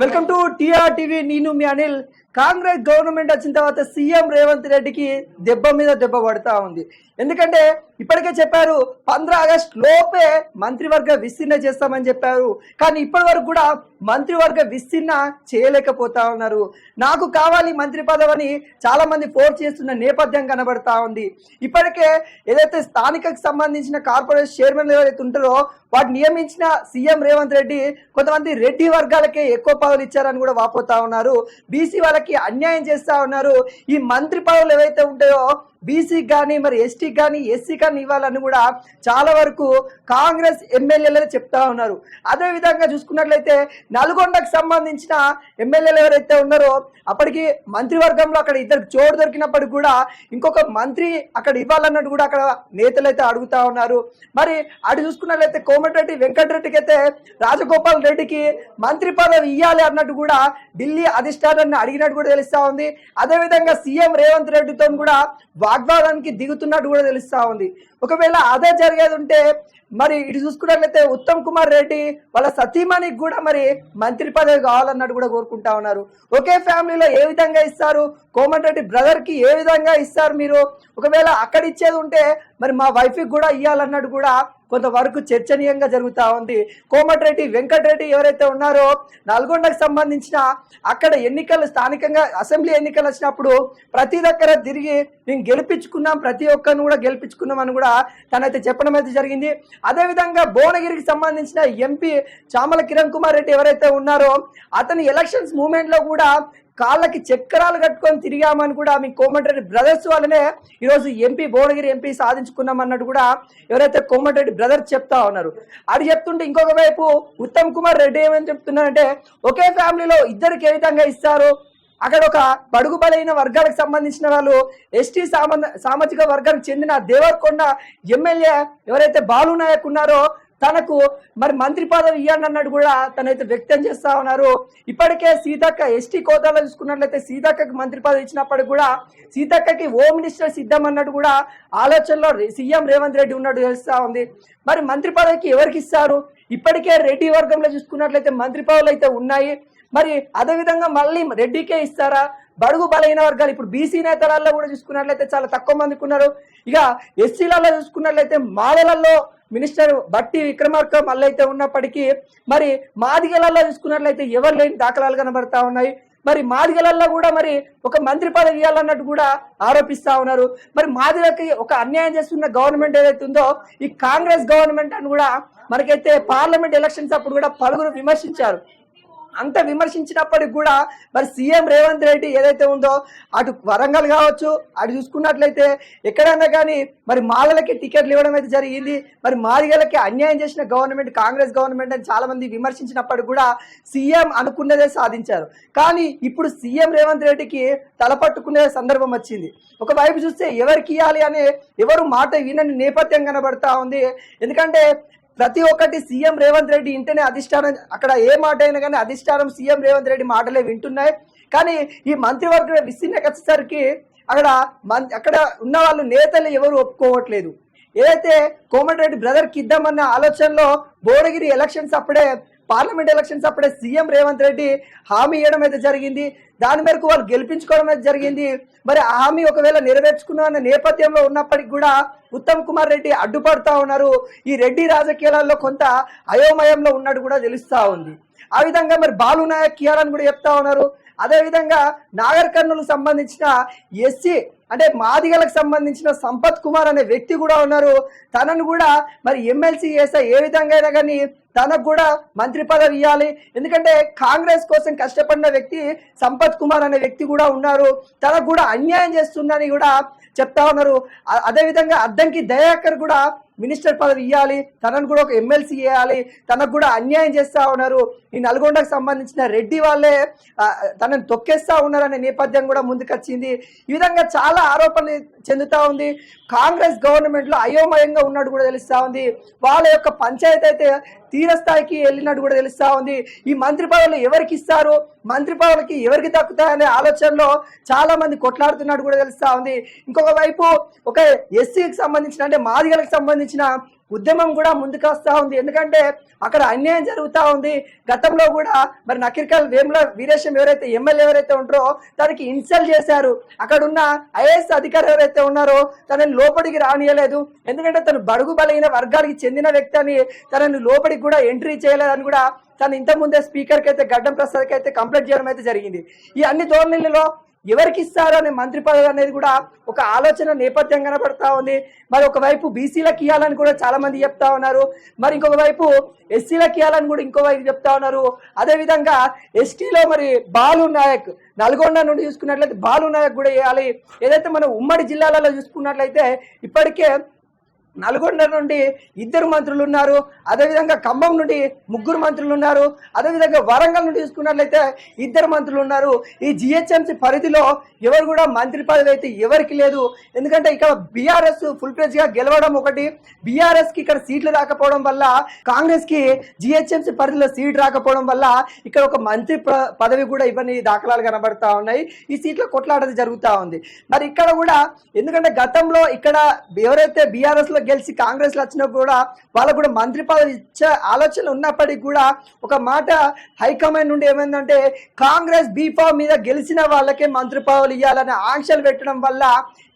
Welcome to TR TV నేను మీ Anil. Congress government వచ్చిన తర్వాత సీఎం రేవంత్ రెడ్డికి దెబ్బ మీద దెబ్బ పడతా ఉంది. ఎందుకంటే ఇప్పటికే చెప్పారు పంద్ర ఆగస్ట్ లోపే మంత్రివర్గ విస్తీర్ణ చేస్తామని చెప్పారు. కానీ ఇప్పటి వరకు కూడా మంత్రివర్గ విస్తీర్ణ చేయలేకపోతా ఉన్నారు. నాకు కావాలి మంత్రి పదవని చాలా మంది ఫోర్స్ చేస్తున్న నేపథ్యం కనబడతా ఉంది. ఇప్పటికే ఏదైతే స్థానికకు సంబంధించిన కార్పొరేషన్ చైర్మన్ ఎవరైతే ఉంటారో వాటి నియమించిన సీఎం రేవంత్ రెడ్డి కొంతమంది రెడ్డి వర్గాలకే ఎక్కువ పదవులు ఇచ్చారని కూడా వాపోతా ఉన్నారు. బీసీ వాళ్ళకి అన్యాయం చేస్తా ఉన్నారు. ఈ మంత్రి పదవులు ఏవైతే ఉంటాయో బీసీకి కానీ మరి ఎస్టీకి కానీ ఎస్సీ కానీ ఇవ్వాలని కూడా చాలా వరకు కాంగ్రెస్ ఎమ్మెల్యేలే చెప్తా ఉన్నారు. అదే విధంగా చూసుకున్నట్లయితే నల్గొండకు సంబంధించిన ఎమ్మెల్యేలు ఎవరైతే ఉన్నారో అప్పటికి మంత్రివర్గంలో అక్కడ ఇద్దరికి చోటు దొరికినప్పటికి కూడా ఇంకొక మంత్రి అక్కడ ఇవ్వాలన్నట్టు కూడా అక్కడ నేతలు అయితే అడుగుతా ఉన్నారు. మరి అటు చూసుకున్నట్లయితే కోమటిరెడ్డి వెంకటరెడ్డికి అయితే రాజగోపాల్ రెడ్డికి మంత్రి పదవి ఇవ్వాలి అన్నట్టు కూడా ఢిల్లీ అధిష్టానాన్ని అడిగినట్టు కూడా తెలుస్తా ఉంది. అదేవిధంగా సీఎం రేవంత్ రెడ్డితో కూడా వాగ్వాదానికి దిగుతున్నట్టు కూడా తెలుస్తా ఉంది. ఒకవేళ అదే జరిగేది ఉంటే మరి ఇటు చూసుకున్నట్లయితే ఉత్తమ్ కుమార్ రెడ్డి వాళ్ళ సతీమణికి కూడా మరి మంత్రి పదవి కావాలన్నట్టు కూడా కోరుకుంటా ఉన్నారు. ఒకే ఫ్యామిలీలో ఏ విధంగా ఇస్తారు? కోమటిరెడ్డి రెడ్డి బ్రదర్కి ఏ విధంగా ఇస్తారు మీరు? ఒకవేళ అక్కడ ఇచ్చేది ఉంటే మరి మా వైఫ్కి కూడా ఇవ్వాలన్నట్టు కూడా కొంతవరకు చర్చనీయంగా జరుగుతా ఉంది. కోమటిరెడ్డి వెంకటరెడ్డి ఎవరైతే ఉన్నారో నల్గొండకు సంబంధించిన అక్కడ ఎన్నికలు స్థానికంగా అసెంబ్లీ ఎన్నికలు వచ్చినప్పుడు ప్రతి దగ్గర తిరిగి మేము గెలిపించుకున్నాం ప్రతి ఒక్కరిని కూడా గెలిపించుకున్నాం అని కూడా తనైతే చెప్పడం అయితే జరిగింది. అదేవిధంగా భువనగిరికి సంబంధించిన ఎంపీ చామల కిరణ్ కుమార్ రెడ్డి ఎవరైతే ఉన్నారో అతని ఎలక్షన్స్ మూమెంట్లో కూడా కాళ్ళకి చక్రాలు కట్టుకొని తిరిగామని కూడా మీ కోమటిరెడ్డి బ్రదర్స్ వల్లనే ఈరోజు ఎంపీ భువనగిరి ఎంపీ సాధించుకున్నాం అన్నట్టు కూడా ఎవరైతే కోమటిరెడ్డి బ్రదర్స్ చెప్తా ఉన్నారు. అది చెప్తుంటే ఇంకొక వైపు ఉత్తమ్ కుమార్ రెడ్డి ఏమని చెప్తున్నారంటే ఒకే ఫ్యామిలీలో ఇద్దరికి ఏ విధంగా ఇస్తారు? అక్కడ ఒక బడుగు బలైన వర్గాలకు సంబంధించిన వాళ్ళు ఎస్టీ సామాజిక వర్గానికి చెందిన దేవరకొండ ఎమ్మెల్యే ఎవరైతే బాలు నాయక్ ఉన్నారో తనకు మరి మంత్రి పదవి ఇవ్వండి అన్నట్టు కూడా తనైతే వ్యక్తం చేస్తా ఉన్నారు. ఇప్పటికే సీతక్క ఎస్టీ కోటాలో చూసుకున్నట్లయితే సీతక్కకి మంత్రి పదవి ఇచ్చినప్పటికి కూడా సీతక్కకి హోమ్ మినిస్టర్ సిద్ధం అన్నట్టు కూడా ఆలోచనలో సీఎం రేవంత్ రెడ్డి ఉన్నట్టు తెలుస్తా ఉంది. మరి మంత్రి పదవికి ఎవరికి ఇస్తారు? ఇప్పటికే రెడ్డి వర్గంలో చూసుకున్నట్లయితే మంత్రి పదవులు అయితే ఉన్నాయి. మరి అదేవిధంగా మళ్ళీ రెడ్డికే ఇస్తారా? బడుగు బలైన వర్గాలు ఇప్పుడు బీసీ నేతలలో కూడా చూసుకున్నట్లయితే చాలా తక్కువ మందికి ఉన్నారు. ఇక ఎస్సీలలో చూసుకున్నట్లయితే మాలలలో మినిస్టర్ బట్టి విక్రమార్క మళ్ళైతే ఉన్నప్పటికీ మరి మాదిగలలో చూసుకున్నట్లయితే ఎవరు లేని దాఖలాలు కనబడతా ఉన్నాయి. మరి మాదిగలల్లో కూడా మరి ఒక మంత్రి పదవి ఇవ్వాలన్నట్టు కూడా ఆరోపిస్తా ఉన్నారు. మరి మాదిగలకి ఒక అన్యాయం చేస్తున్న గవర్నమెంట్ ఏదైతే ఉందో ఈ కాంగ్రెస్ గవర్నమెంట్ అని కూడా మనకైతే పార్లమెంట్ ఎలక్షన్స్ అప్పుడు కూడా పలువురు విమర్శించారు. అంత విమర్శించినప్పటికి కూడా మరి సీఎం రేవంత్ రెడ్డి ఏదైతే ఉందో అటు వరంగల్ కావచ్చు అటు చూసుకున్నట్లయితే ఎక్కడైనా కానీ మరి మాలలకి టికెట్లు ఇవ్వడం అయితే జరిగింది. మరి మాదిగలకి అన్యాయం చేసిన గవర్నమెంట్ కాంగ్రెస్ గవర్నమెంట్ అని చాలా మంది విమర్శించినప్పటికి కూడా సీఎం అనుకున్నదే సాధించారు. కానీ ఇప్పుడు సీఎం రేవంత్ రెడ్డికి తలపట్టుకునే సందర్భం వచ్చింది. ఒకవైపు చూస్తే ఎవరికి ఇవ్వాలి అనే ఎవరు మాట వినని నేపథ్యం కనబడతా ఉంది. ఎందుకంటే ప్రతి ఒక్కటి సీఎం రేవంత్ రెడ్డి ఇంటనే అధిష్టానం అక్కడ ఏ మాట అయినా కానీ అధిష్టానం సీఎం రేవంత్ రెడ్డి మాటలే వింటున్నాయి. కానీ ఈ మంత్రివర్గ విస్తీర్ణకి వచ్చేసరికి అక్కడ అక్కడ ఉన్న వాళ్ళు నేతలు ఎవరు ఒప్పుకోవట్లేదు. ఏదైతే కోమటిరెడ్డి బ్రదర్కి ఇద్దామన్న ఆలోచనలో భువనగిరి ఎలక్షన్స్ అప్పుడే పార్లమెంట్ ఎలక్షన్స్ అప్పుడే సీఎం రేవంత్ రెడ్డి హామీ ఇవ్వడం అయితే జరిగింది. దాని మేరకు వాళ్ళు గెలిపించుకోవడం జరిగింది. మరి ఆ హామీ ఒకవేళ నెరవేర్చుకున్న అనే నేపథ్యంలో ఉన్నప్పటికీ కూడా ఉత్తమ్ కుమార్ రెడ్డి అడ్డుపడతా ఉన్నారు. ఈ రెడ్డి రాజకీయాలలో కొంత అయోమయంలో ఉన్నట్టు కూడా తెలుస్తా ఉంది. ఆ విధంగా మరి బాలు నాయక్ కియారని కూడా చెప్తా ఉన్నారు. అదేవిధంగా నాగర్ కర్నూలు సంబంధించిన ఎస్సీ అంటే మాదిగలకు సంబంధించిన సంపత్ కుమార్ అనే వ్యక్తి కూడా ఉన్నారు. తనను కూడా మరి ఎమ్మెల్సీ చేస్తే ఏ విధంగా అయినా కానీ తనకు కూడా మంత్రి పదవి ఇవ్వాలి. ఎందుకంటే కాంగ్రెస్ కోసం కష్టపడిన వ్యక్తి సంపత్ కుమార్ అనే వ్యక్తి కూడా ఉన్నారు. తనకు కూడా అన్యాయం చేస్తుందని కూడా చెప్తా ఉన్నారు. అదేవిధంగా అద్దంకి దయాకర్ కూడా మినిస్టర్ పదవి ఇవ్వాలి తనను కూడా ఒక ఎమ్మెల్సీ చేయాలి తనకు కూడా అన్యాయం చేస్తా ఉన్నారు. ఈ నల్గొండకు సంబంధించిన రెడ్డి వాళ్ళే తనను తనని తొక్కేస్తా ఉన్నారనే నేపథ్యం కూడా ముందుకొచ్చింది. ఈ విధంగా చాలా ఆరోపణలు చెందుతా ఉంది. కాంగ్రెస్ గవర్నమెంట్లో అయోమయంగా ఉన్నట్టు కూడా తెలుస్తూ ఉంది. వాళ్ళ యొక్క పంచాయతీ అయితే తీరస్థాయికి వెళ్ళినట్టు కూడా తెలుస్తా ఉంది. ఈ మంత్రి పదవులు ఎవరికి ఇస్తారు? మంత్రి పదవులకి ఎవరికి దక్కుతాయనే ఆలోచనలో చాలా మంది కొట్లాడుతున్నట్టు కూడా తెలుస్తా ఉంది. ఇంకొక వైపు ఒక ఎస్సీకి సంబంధించిన అంటే మాదిగలకు సంబంధించిన ఉద్యమం కూడా ముందుకు ఉంది. ఎందుకంటే అక్కడ అన్యాయం జరుగుతూ ఉంది. గతంలో కూడా మరి నకిరికల్ వేముల వీరేశం ఎవరైతే ఎమ్మెల్యే ఎవరైతే ఉంటారో తనకి ఇన్సల్ట్ చేశారు. అక్కడ ఉన్న ఐఏఎస్ అధికారి ఎవరైతే ఉన్నారో తనని లోపలికి రానియలేదు. ఎందుకంటే తను బడుగు బలైన వర్గానికి చెందిన వ్యక్తి అని తనని లోపలికి కూడా ఎంట్రీ చేయలేదని కూడా తను ఇంతకుముందే ముందే స్పీకర్కి అయితే గడ్డం ప్రసాద్కి అయితే కంప్లైంట్ చేయడం అయితే జరిగింది. ఈ అన్ని ధోరణులలో ఎవరికి ఇస్తారు అనే మంత్రి పదవి అనేది కూడా ఒక ఆలోచన నేపథ్యం కనబడతా ఉంది. మరి ఒకవైపు బీసీలకు ఇవ్వాలని కూడా చాలా మంది చెప్తా ఉన్నారు. మరి ఇంకొక వైపు ఎస్సీలకు ఇవ్వాలని కూడా ఇంకో వైపు చెప్తా ఉన్నారు. అదేవిధంగా ఎస్టీలో మరి బాలు నాయక్ నల్గొండ నుండి చూసుకున్నట్లయితే బాలు నాయక్ కూడా వేయాలి ఏదైతే మనం ఉమ్మడి జిల్లాలలో చూసుకున్నట్లయితే ఇప్పటికే నల్గొండ నుండి ఇద్దరు మంత్రులు ఉన్నారు. అదేవిధంగా ఖమ్మం నుండి ముగ్గురు మంత్రులు ఉన్నారు. అదేవిధంగా వరంగల్ నుండి చూసుకున్నట్లయితే ఇద్దరు మంత్రులు ఉన్నారు. ఈ జిహెచ్ఎంసీ పరిధిలో ఎవరు కూడా మంత్రి పదవి అయితే ఎవరికి లేదు. ఎందుకంటే ఇక్కడ బీఆర్ఎస్ ఫుల్ ప్లేజ్గా గెలవడం ఒకటి. బీఆర్ఎస్కి ఇక్కడ సీట్లు రాకపోవడం వల్ల కాంగ్రెస్కి జిహెచ్ఎంసీ పరిధిలో సీట్ రాకపోవడం వల్ల ఇక్కడ ఒక మంత్రి పదవి కూడా ఇవన్నీ దాఖలాలు కనబడతా ఉన్నాయి. ఈ సీట్లో కొట్లాడది జరుగుతూ ఉంది. మరి ఇక్కడ కూడా ఎందుకంటే గతంలో ఇక్కడ ఎవరైతే బీఆర్ఎస్లో గెలిచి కాంగ్రెస్లో వచ్చినా కూడా వాళ్ళకు కూడా మంత్రి పదవి ఇచ్చే ఆలోచన ఉన్నప్పటికీ కూడా ఒక మాట హైకమాండ్ నుండి ఏమైందంటే కాంగ్రెస్ బీఫామ్ మీద గెలిచిన వాళ్ళకే మంత్రి పదవులు ఇవ్వాలనే ఆంక్షలు పెట్టడం వల్ల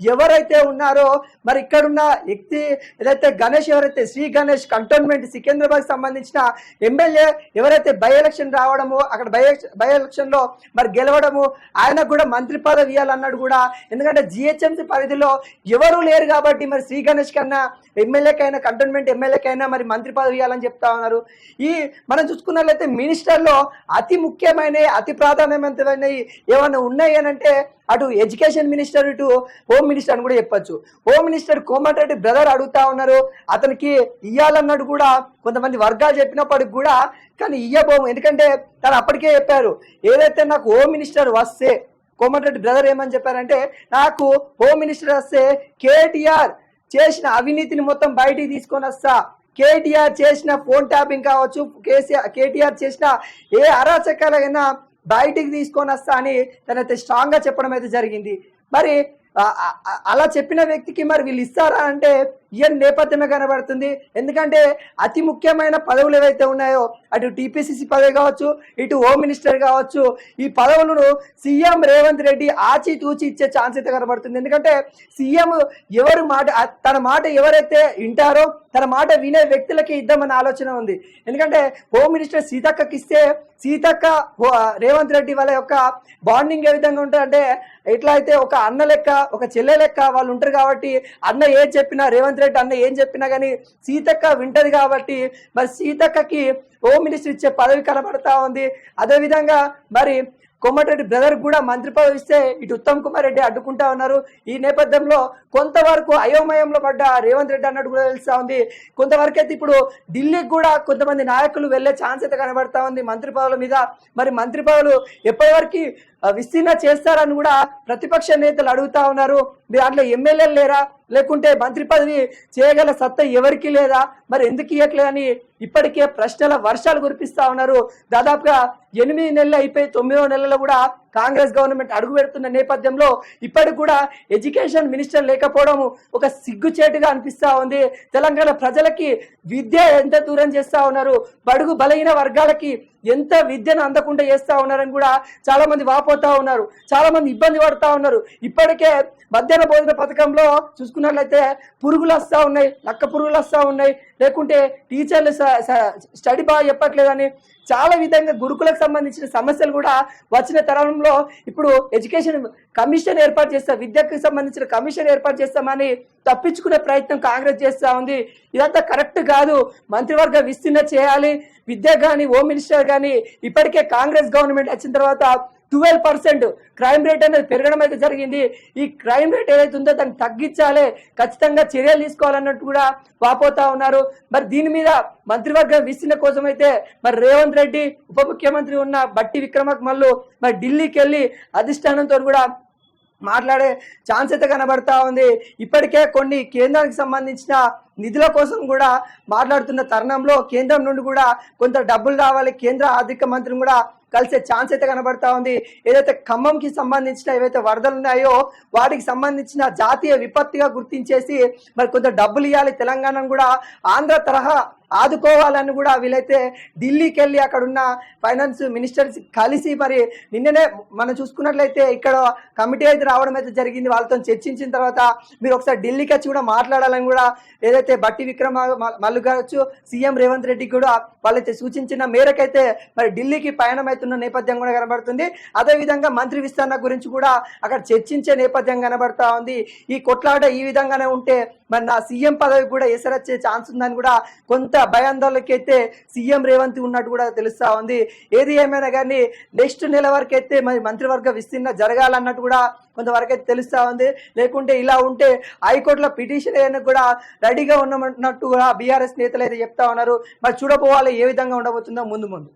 ఎవరైతే ఉన్నారో మరి ఇక్కడున్న వ్యక్తి ఏదైతే గణేష్ ఎవరైతే శ్రీ గణేష్ కంటోన్మెంట్ సికింద్రాబాద్ సంబంధించిన ఎమ్మెల్యే ఎవరైతే బై ఎలక్షన్ రావడము అక్కడ బై బై ఎలక్షన్లో మరి గెలవడము ఆయనకు కూడా మంత్రి పదవి ఇవ్వాలన్నాడు కూడా. ఎందుకంటే జిహెచ్ఎంసీ పరిధిలో ఎవరు లేరు కాబట్టి మరి శ్రీ గణేష్ కన్నా ఎమ్మెల్యేకైనా కంటోన్మెంట్ ఎమ్మెల్యేకైనా మరి మంత్రి పదవి ఇవ్వాలని చెప్తా ఉన్నారు. ఈ మనం చూసుకున్నట్లయితే మినిస్టర్లో అతి ముఖ్యమైన అతి ప్రాధాన్యమైనవి ఏమైనా ఉన్నాయి అని అంటే అటు ఎడ్యుకేషన్ మినిస్టర్ ఇటు హోమ్ మినిస్టర్ అని కూడా చెప్పొచ్చు. హోమ్ మినిస్టర్ కోమటిరెడ్డి బ్రదర్ అడుగుతా ఉన్నారు. అతనికి ఇయ్యాలన్నాడు కూడా కొంతమంది వర్గాలు చెప్పినప్పటికి కూడా కానీ ఇయ్యబోము. ఎందుకంటే తను అప్పటికే చెప్పారు ఏదైతే నాకు హోమ్ మినిస్టర్ వస్తే కోమటిరెడ్డి బ్రదర్ ఏమని చెప్పారంటే నాకు హోమ్ మినిస్టర్ వస్తే కేటీఆర్ చేసిన అవినీతిని మొత్తం బయటికి తీసుకొని వస్తా. కేటీఆర్ చేసిన ఫోన్ ట్యాపింగ్ కావచ్చు కేసీఆర్ కేటీఆర్ చేసిన ఏ అరాచకాలైనా బయటికి తీసుకొని వస్తా అని తనైతే స్ట్రాంగ్గా చెప్పడం అయితే జరిగింది. మరి అలా చెప్పిన వ్యక్తికి మరి వీళ్ళు ఇస్తారా అంటే ఇవన్నీ నేపథ్యమే కనబడుతుంది? ఎందుకంటే అతి ముఖ్యమైన పదవులు ఏవైతే ఉన్నాయో అటు టీపీసీసీ పదవి కావచ్చు ఇటు హోమ్ మినిస్టర్ కావచ్చు ఈ పదవులను సీఎం రేవంత్ రెడ్డి ఆచి తూచి ఇచ్చే ఛాన్స్ అయితే కనబడుతుంది. ఎందుకంటే సీఎం ఎవరు మాట తన మాట ఎవరైతే వింటారో తన మాట వినే వ్యక్తులకి ఇద్దామన్న ఆలోచన ఉంది. ఎందుకంటే హోమ్ మినిస్టర్ సీతక్కకి ఇస్తే సీతక్క రేవంత్ రెడ్డి వాళ్ళ యొక్క బాండింగ్ ఏ విధంగా ఉంటుందంటే ఎట్లా అయితే ఒక అన్న లెక్క ఒక చెల్లె లెక్క వాళ్ళు ఉంటారు కాబట్టి అన్న ఏం చెప్పినా రేవంత్ రెడ్డి అన్న ఏం చెప్పినా కానీ సీతక్క వింటది కాబట్టి మరి సీతక్కకి హోమ్ మినిస్టర్ ఇచ్చే పదవి కనబడతా ఉంది. అదే విధంగా మరి కోమటిరెడ్డి బ్రదర్ కూడా మంత్రి పదవి ఇస్తే ఇటు ఉత్తమ్ కుమార్ రెడ్డి అడ్డుకుంటా ఉన్నారు. ఈ నేపథ్యంలో కొంతవరకు అయోమయంలో పడ్డ రేవంత్ రెడ్డి అన్నట్టు కూడా తెలుస్తా ఉంది. కొంతవరకు అయితే ఇప్పుడు ఢిల్లీకి కూడా కొంతమంది నాయకులు వెళ్ళే ఛాన్స్ అయితే కనబడతా ఉంది మంత్రి పదవుల మీద. మరి మంత్రి పదవులు ఎప్పటివరకు విస్తీర్ణ చేస్తారని కూడా ప్రతిపక్ష నేతలు అడుగుతా ఉన్నారు. మీరు దాంట్లో ఎమ్మెల్యేలు లేరా? లేకుంటే మంత్రి పదవి చేయగల సత్తా ఎవరికి లేదా? మరి ఎందుకు ఇవ్వట్లేదని ఇప్పటికే ప్రశ్నల వర్షాలు కురిపిస్తా ఉన్నారు. దాదాపుగా ఎనిమిది నెలలు అయిపోయి తొమ్మిదో నెలలో కూడా కాంగ్రెస్ గవర్నమెంట్ అడుగు పెడుతున్న నేపథ్యంలో ఇప్పటికి కూడా ఎడ్యుకేషన్ మినిస్టర్ లేకపోవడం ఒక సిగ్గుచేటుగా అనిపిస్తా ఉంది. తెలంగాణ ప్రజలకి విద్య ఎంత దూరం చేస్తా ఉన్నారు? బడుగు బలహీన వర్గాలకి ఎంత విద్యను అందకుండా చేస్తా ఉన్నారని కూడా చాలా మంది వాపోతా ఉన్నారు. చాలా మంది ఇబ్బంది పడతా ఉన్నారు. ఇప్పటికే మధ్యాహ్న భోజన పథకంలో చూసుకున్నట్లయితే పురుగులు వస్తా ఉన్నాయి లక్క పురుగులు వస్తా ఉన్నాయి. లేకుంటే టీచర్లు స- స- స్టడీ బాగా చెప్పట్లేదని చాలా విధంగా గురుకులకు సంబంధించిన సమస్యలు కూడా వచ్చిన తరంలో ఇప్పుడు ఎడ్యుకేషన్ కమిషన్ ఏర్పాటు చేస్తాం విద్యకు సంబంధించిన కమిషన్ ఏర్పాటు చేస్తామని తప్పించుకునే ప్రయత్నం కాంగ్రెస్ చేస్తా ఉంది. ఇదంతా కరెక్ట్ కాదు. మంత్రివర్గ విస్తీర్ణ చేయాలి. విద్య కానీ హోమ్ మినిస్టర్ కానీ ఇప్పటికే కాంగ్రెస్ గవర్నమెంట్ వచ్చిన తర్వాత ట్వెల్వ్ పర్సెంట్ క్రైమ్ రేట్ అనేది పెరగడం అయితే జరిగింది. ఈ క్రైమ్ రేట్ ఏదైతే ఉందో దాన్ని తగ్గించాలి ఖచ్చితంగా చర్యలు తీసుకోవాలన్నట్టు కూడా వాపోతా ఉన్నారు. మరి దీని మీద మంత్రివర్గ విస్తరణ కోసం అయితే మరి రేవంత్ రెడ్డి ఉప ముఖ్యమంత్రి ఉన్న బట్టి విక్రమక్ మల్లు మరి ఢిల్లీకి వెళ్ళి అధిష్టానంతో కూడా మాట్లాడే ఛాన్స్ అయితే కనబడతా ఉంది. ఇప్పటికే కొన్ని కేంద్రానికి సంబంధించిన నిధుల కోసం కూడా మాట్లాడుతున్న తరుణంలో కేంద్రం నుండి కూడా కొంత డబ్బులు రావాలి. కేంద్ర ఆర్థిక మంత్రిని కూడా కలిసే ఛాన్స్ అయితే కనబడతా ఉంది. ఏదైతే ఖమ్మంకి సంబంధించిన ఏవైతే వరదలు ఉన్నాయో వాటికి సంబంధించిన జాతీయ విపత్తుగా గుర్తించేసి మరి కొంత డబ్బులు ఇవ్వాలి తెలంగాణను కూడా. ఆంధ్ర తరహా ఆదుకోవాలని కూడా వీలైతే ఢిల్లీకి వెళ్ళి అక్కడ ఉన్న ఫైనాన్స్ మినిస్టర్స్ కలిసి మరి నిన్ననే మనం చూసుకున్నట్లయితే ఇక్కడ కమిటీ అయితే రావడం అయితే జరిగింది. వాళ్ళతో చర్చించిన తర్వాత మీరు ఒకసారి ఢిల్లీకి వచ్చి కూడా మాట్లాడాలని కూడా ఏదైతే బట్టి విక్రమ మల్లు కావచ్చు సీఎం రేవంత్ రెడ్డి కూడా వాళ్ళైతే సూచించిన మేరకైతే మరి ఢిల్లీకి పయనం అవుతున్న నేపథ్యం కూడా కనబడుతుంది. అదేవిధంగా మంత్రి విస్తరణ గురించి కూడా అక్కడ చర్చించే నేపథ్యం కనబడతా ఉంది. ఈ కొట్లాట ఈ విధంగానే ఉంటే మరి నా సీఎం పదవి కూడా ఎసరొచ్చే ఛాన్స్ ఉందని కూడా కొంత భయాందోళనకి అయితే సీఎం రేవంత్ ఉన్నట్టు కూడా తెలుస్తా ఉంది. ఏది ఏమైనా కానీ నెక్స్ట్ నెల వరకు అయితే మరి మంత్రివర్గ విస్తీర్ణ జరగాలన్నట్టు కూడా కొంతవరకు అయితే తెలుస్తా ఉంది. లేకుంటే ఇలా ఉంటే హైకోర్టులో పిటిషన్ వేయడానికి కూడా రెడీగా ఉన్నట్టు కూడా బీఆర్ఎస్ నేతలు అయితే చెప్తా ఉన్నారు. మరి చూడపోవాలి ఏ విధంగా ఉండబోతుందో ముందు ముందు.